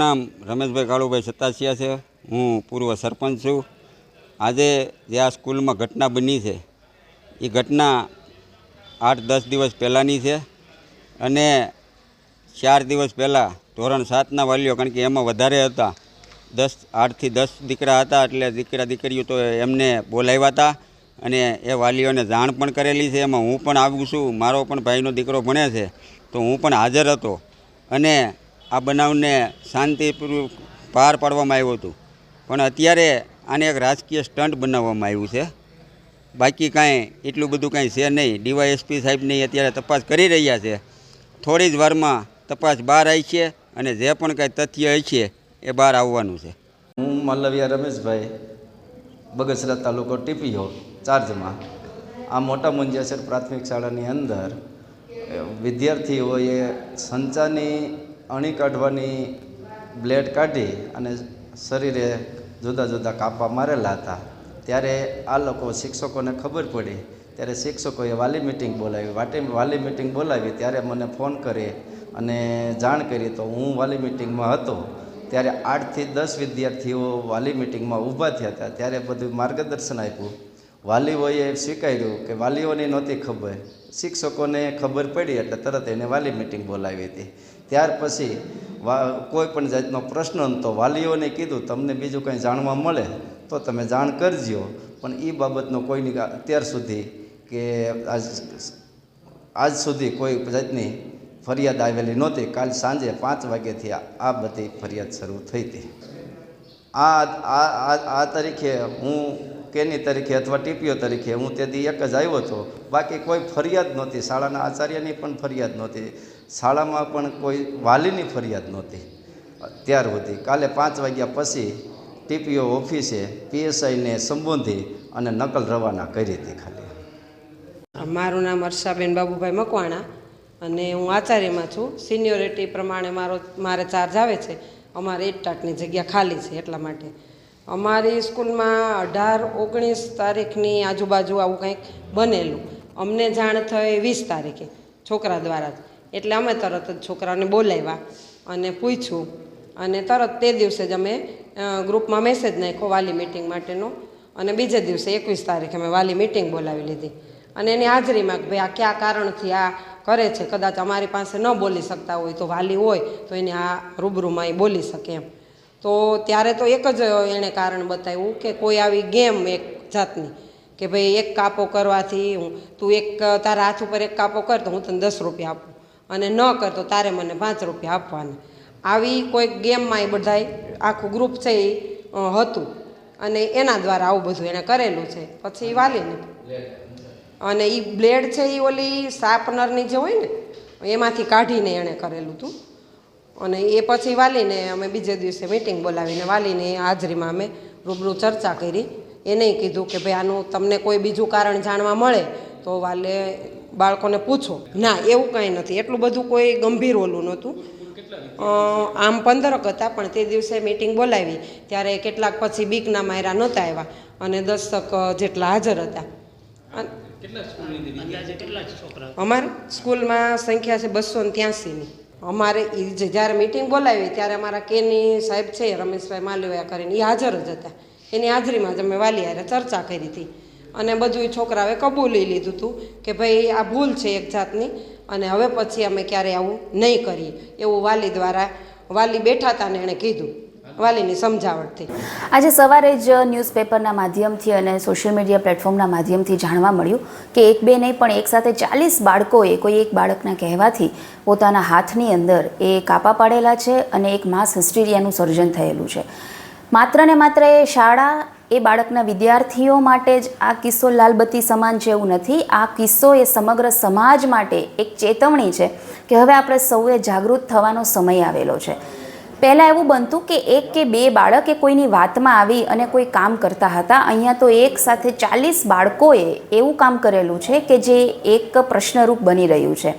નામ રમેશભાઈ કાળુભાઈ સત્તાસિયા છે. હું પૂર્વ સરપંચ છું. આજે જે આ સ્કૂલમાં ઘટના બની છે, એ ઘટના આઠ દસ દિવસ પહેલાંની છે અને ચાર દિવસ પહેલાં ધોરણ સાતના વાલીઓ, કારણ કે એમાં વધારે હતા, દસ, આઠથી દસ દીકરા હતા, એટલે દીકરા દીકરીઓ તો એમને બોલાવ્યા હતા અને એ વાલીઓને જાણ પણ કરેલી છે. એમાં હું પણ આવું છું. મારો પણ ભાઈનો દીકરો ભણે છે. તો હું પણ હાજર હતો. અને આ બનાવને શાંતિપૂર્વક પાર પાડવામાં આવ્યું હતું. પણ અત્યારે આને એક રાજકીય સ્ટન્ટ બનાવવામાં આવ્યું છે. બાકી કાંઈ એટલું બધું કાંઈ છે નહીં. ડીવાયએસપી સાહેબની અત્યારે તપાસ કરી રહ્યા છે. થોડી જ વારમાં તપાસ બહાર આવી છે અને જે પણ કાંઈ તથ્ય છે એ બહાર આવવાનું છે. હું મલ્લવિયા રમેશભાઈ, બગસરા તાલુકો ટીપીઓ ચાર્જમાં. આ મોટા મુંજાસર પ્રાથમિક શાળાની અંદર, વિદ્યાર્થીઓએ સંચાની અણી કાઢવાની બ્લેડ કાઢી અને શરીરે જુદા જુદા કાપા મારેલા હતા. ત્યારે આ લોકો શિક્ષકોને ખબર પડી. ત્યારે શિક્ષકોએ વાલી મિટિંગ બોલાવી. વાટી, વાલી મિટિંગ બોલાવી ત્યારે મને ફોન કરી અને જાણ કરી તો હું વાલી મિટિંગમાં હતો. ત્યારે આઠથી દસ વિદ્યાર્થીઓ વાલી મિટિંગમાં ઊભા થયા હતા. ત્યારે બધું માર્ગદર્શન આપ્યું. વાલીઓએ સ્વીકાર્યું કે વાલીઓની નહોતી ખબર. શિક્ષકોને ખબર પડી એટલે તરત એને વાલી મિટિંગ બોલાવી હતી. ત્યાર પછી કોઈ પણ જાતનો પ્રશ્ન તો વાલીઓને કીધું, તમને બીજું કંઈ જાણવા મળે તો તમે જાણ કરજો. પણ એ બાબતનો કોઈની અત્યાર સુધી કે આજ આજ સુધી કોઈ જાતની ફરિયાદ આવેલી નહોતી. કાલ સાંજે પાંચ વાગ્યાથી આ- બધી ફરિયાદ શરૂ થઈ હતી. આ આ આ તારીખે હું કેની તરીકે અથવા ટીપીઓ તરીકે હું તે દી એક જ આવ્યો હતો. બાકી કોઈ ફરિયાદ નહોતી. શાળાના આચાર્યની પણ ફરિયાદ નહોતી. શાળામાં પણ કોઈ વાલીની ફરિયાદ નહોતી. ત્યાર સુધી કાલે પાંચ વાગ્યા પછી ટીપીઓ ઓફિસે પીએસઆઈને સંબોધી અને નકલ રવાના કરી હતી ખાલી. મારું નામ હર્ષાબેન બાબુભાઈ મકવાણા અને હું આચાર્યમાં છું. સિનિયોરિટી પ્રમાણે મારો, મારે ચાર્જ આવે છે. અમારે એક ટાટની જગ્યા ખાલી છે એટલા માટે. અમારી સ્કૂલમાં અઢાર, ઓગણીસ તારીખની આજુબાજુ આવું કંઈક બનેલું. અમને જાણ થઈ વીસ તારીખે છોકરા દ્વારા જ. એટલે અમે તરત જ છોકરાને બોલાવ્યા અને પૂછ્યું. અને તરત તે દિવસે જ અમે ગ્રુપમાં મેસેજ નાખ્યો વાલી મિટિંગ માટેનો. અને બીજે દિવસે એકવીસ તારીખે અમે વાલી મિટિંગ બોલાવી લીધી. અને એની હાજરીમાં ભાઈ આ કયા કારણથી આ કરે છે? કદાચ અમારી પાસે ન બોલી શકતા હોય તો વાલી હોય તો એને આ રૂબરૂમાં એ બોલી શકે એમ. તો ત્યારે તો એક જ એણે કારણ બતાવ્યું કે કોઈ આવી ગેમ એક જાતની કે ભાઈ એક કાપો કરવાથી હું, તું એક, તારા હાથ ઉપર એક કાપો કર તો હું તને દસ રૂપિયા આપું અને ન કર તો તારે મને પાંચ રૂપિયા આપવાના. આવી કોઈક ગેમમાં એ બધાય આખું ગ્રુપ છે એ હતું અને એના દ્વારા આવું બધું એણે કરેલું છે. પછી વાલીને અને એ બ્લેડ છે એ ઓલી શાર્પનરની જે હોય ને, એમાંથી કાઢીને એણે કરેલું હતું અને એ પછી વાલીને અમે બીજે દિવસે મિટિંગ બોલાવીને વાલીની હાજરીમાં અમે રૂબરૂ ચર્ચા કરી. એને કીધું કે ભાઈ આનું તમને કોઈ બીજું કારણ જાણવા મળે તો વાલે બાળકોને પૂછો. ના એવું કાંઈ નથી. એટલું બધું કોઈ ગંભીર ઓલું નહોતું. આમ પંદરક હતા પણ તે દિવસે મિટિંગ બોલાવી. ત્યારે કેટલાક પછી બીકના માયરા નહોતા આવ્યા અને દસક જેટલા હાજર હતા. અન- અમારે સ્કૂલમાં સંખ્યા છે બસો ને ત્યાસીની અમારે એ જે જ્યારે મિટિંગ બોલાવી ત્યારે અમારા કેની સાહેબ છે, રમેશભાઈ માલવિયા કરીને એ હાજર જ હતા. એની હાજરીમાં જ અમે વાલી હારે ચર્ચા કરી હતી. અને બધું છોકરાઓએ કબૂલી લીધું હતું કે ભાઈ, આ ભૂલ છે એક જાતની અને હવે પછી અમે ક્યારેય આવું નહીં કરીએ. એવું વાલી દ્વારા, વાલી બેઠા હતા ને એણે કીધું. વાલીની સમજાવટથી. આજે સવારે જ ન્યૂઝપેપરના માધ્યમથી અને સોશિયલ મીડિયા પ્લેટફોર્મના માધ્યમથી જાણવા મળ્યું કે એક બે નહીં પણ એક સાથે ચાલીસ બાળકોએ, કોઈ એક બાળકના કહેવાથી, પોતાના હાથની અંદર એ કાપા પાડેલા છે અને એક માસ હિસ્ટીરિયાનું સર્જન થયેલું છે. માત્ર ને માત્ર એ શાળા, એ બાળકના વિદ્યાર્થીઓ માટે જ આ કિસ્સો લાલબત્તી સમાન છે એવું નથી. આ કિસ્સો એ સમગ્ર સમાજ માટે એક ચેતવણી છે કે હવે આપણે સૌએ જાગૃત થવાનો સમય આવેલો છે. પહેલાં એવું બનતું કે એક કે બે બાળક એ કોઈની વાતમાં આવી અને કોઈ કામ કરતા હતા. અહીંયા તો એક સાથે ચાલીસ બાળકોએ એવું કામ કરેલું છે કે જે એક પ્રશ્નરૂપ બની રહ્યું છે.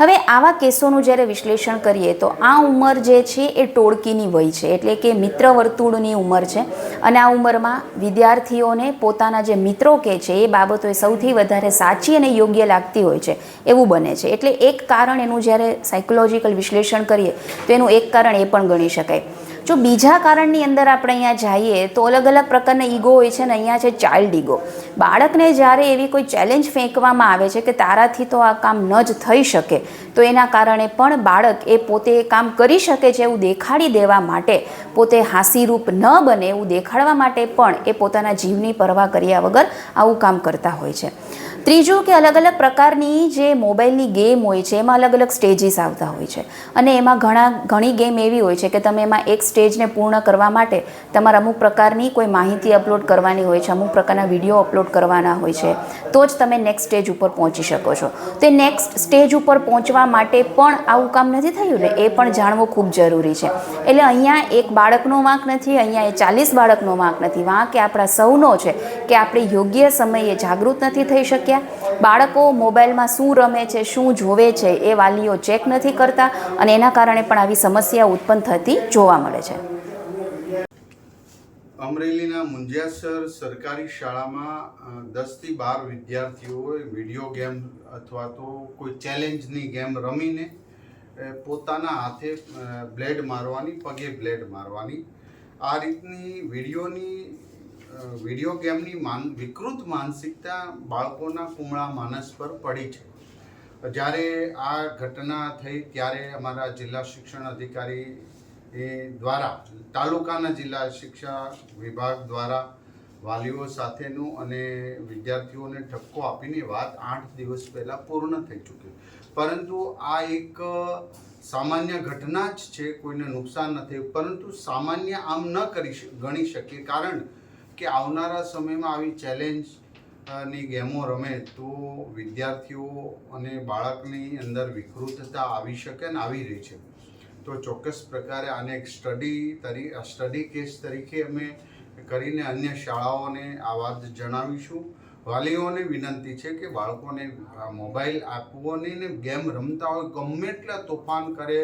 હવે આવા કેસોનું જ્યારે વિશ્લેષણ કરીએ તો આ ઉંમર જે છે એ ટોળકીની વય છે. એટલે કે મિત્ર વર્તુળની ઉંમર છે. અને આ ઉંમરમાં વિદ્યાર્થીઓને પોતાના જે મિત્રો કે છે, એ બાબતો સૌથી વધારે સાચી અને યોગ્ય લાગતી હોય છે. એવું બને છે. એટલે એક કારણ એનું જ્યારે સાયકોલોજીકલ વિશ્લેષણ કરીએ, તો એનું એક કારણ એ પણ ગણી શકાય. જો બીજા કારણની અંદર આપણે અહીંયા જઈએ તો અલગ અલગ પ્રકારના ઈગો હોય છે ને અહીંયા છે ચાઇલ્ડ ઈગો. બાળકને જ્યારે એવી કોઈ ચેલેન્જ ફેંકવામાં આવે છે કે તારાથી તો આ કામ ન જ થઈ શકે, તો એના કારણે પણ બાળક એ પોતે કામ કરી શકે છે એવું દેખાડી દેવા માટે, પોતે હાસીરૂપ ન બને એવું દેખાડવા માટે પણ એ પોતાના જીવની પરવા કર્યા વગર આવું કામ કરતા હોય છે. ત્રીજું કે અલગ અલગ પ્રકારની જે મોબાઈલની ગેમ હોય છે, એમાં અલગ અલગ સ્ટેજીસ આવતા હોય છે. અને એમાં ઘણા, ઘણી ગેમ એવી હોય છે કે તમે એમાં એક સ્ટેજને પૂર્ણ કરવા માટે તમારે અમુક પ્રકારની કોઈ માહિતી અપલોડ કરવાની હોય છે, અમુક પ્રકારના વીડિયો અપલોડ કરવાના હોય છે, તો જ તમે નેક્સ્ટ સ્ટેજ ઉપર પહોંચી શકો છો. તે નેક્સ્ટ સ્ટેજ ઉપર પહોંચવા માટે પણ આવું કામ નથી થયું ને, એ પણ જાણવું ખૂબ જરૂરી છે. એટલે અહીંયા એક બાળકનો વાંક નથી, અહીંયા એ ચાલીસ બાળકનો વાંક નથી. વાંક એ આપણા સૌનો છે કે આપણે યોગ્ય સમયે જાગૃત નથી થઈ શક્યા બાળકો મોબાઈલમાં શું રમે છે, શું જોવે છે એ વાલીઓ ચેક નથી કરતા અને એના કારણે પણ આવી સમસ્યા ઉત્પન્ન થતી જોવા મળે છે. અમરેલીના મુંજિયાસર સરકારી શાળામાં દસથી બાર વિદ્યાર્થીઓએ વીડિયો ગેમ અથવા તો કોઈ ચેલેન્જની ગેમ રમીને પોતાના હાથે બ્લેડ મારવાની, પગે બ્લેડ મારવાની, આ રીતની વિડીયોની વીડિયો ગેમની માન, વિકૃત માનસિકતા બાળકોના કુમળા માનસ પર પડી છે. જ્યારે આ ઘટના થઈ ત્યારે અમારા જિલ્લા શિક્ષણ અધિકારી દ્વારા, તાલુકાના જિલ્લા શિક્ષા વિભાગ દ્વારા વાલીઓ સાથેનું અને વિદ્યાર્થીઓને ઠપકો આપીને વાત આઠ દિવસ પહેલાં પૂર્ણ થઈ ચૂકી. પરંતુ આ એક સામાન્ય ઘટના જ છે, કોઈને નુકસાન નથી. પરંતુ સામાન્ય આમ ન કરી ગણી શકીએ. કારણ કે આવનારા સમયમાં આવી ચેલેન્જની ગેમો રમે તો વિદ્યાર્થીઓ અને બાળકની અંદર વિકૃતતા આવી શકે ને આવી રહી છે. તો ચોક્કસ પ્રકારે આને એક સ્ટડી તરી સ્ટડી કેસ તરીકે અમે કરીને અન્ય શાળાઓને આ વાત જણાવીશું. વાલીઓને વિનંતી છે કે બાળકોને મોબાઈલ આપવો નહીં ને ગેમ રમતા હોય, ગમે એટલા તોફાન કરે,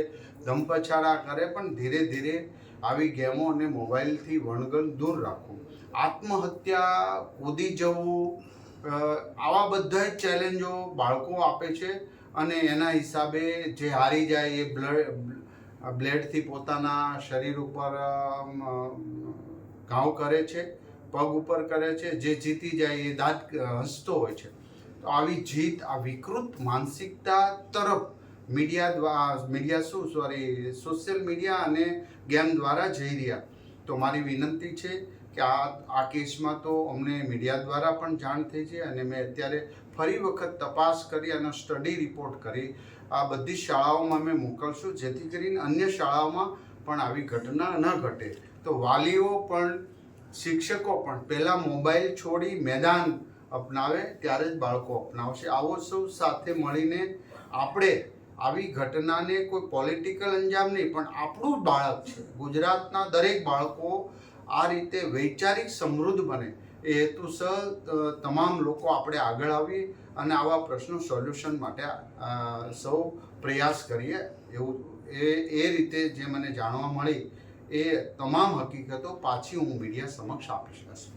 ધમપછાડા કરે, પણ ધીરે ધીરે આવી ગેમો અને મોબાઈલથી વણગણ દૂર રાખવું. આત્મહત્યા કૂદી જવું આવા બધા જ ચેલેન્જો બાળકો આપે છે અને એના હિસાબે જે હારી જાય એ બ્લડ, બ્લેડથી પોતાના શરીર ઉપર ઘાવ કરે છે. પગ ઉપર કરે છે, જે જીતી જાય એ દાંત હસતો હોય છે. તો આવી જીત, આ વિકૃત માનસિકતા તરફ મીડિયા દ્વારા, મીડિયા શું સોરી સોશિયલ મીડિયા અને ગેમ દ્વારા જઈ રહ્યા. તો મારી વિનંતી છે કે આ આ કેસમાં તો અમને મીડિયા દ્વારા પણ જાણ થઈ છે અને મેં અત્યારે ફરી વખત તપાસ કરી અને સ્ટડી રિપોર્ટ કરી. આ બધી શાળાઓમાં અમે મોકલશું, જેથી કરીને અન્ય શાળાઓમાં પણ આવી ઘટના ન ઘટે. તો વાલીઓ પણ શિક્ષકો પણ પહેલાં મોબાઈલ છોડી મેદાન અપનાવે ત્યારે જ બાળકો અપનાવશે. આવો સૌ સાથે મળીને આપણે આવી ઘટનાને કોઈ પોલિટિકલ અંજામ નહીં, પણ આપણું બાળક છે. ગુજરાતના દરેક બાળકો આ રીતે વૈચારિક સમૃદ્ધ બને. એ હેતુસર તમામ લોકો આપણે આગળ આવી અને આવા પ્રશ્નો સોલ્યુશન માટે સૌ પ્રયાસ કરીએ. એવું એ એ રીતે જે મને જાણવા મળી એ તમામ હકીકતો પાછી હું મીડિયા સમક્ષ આપી શકીશ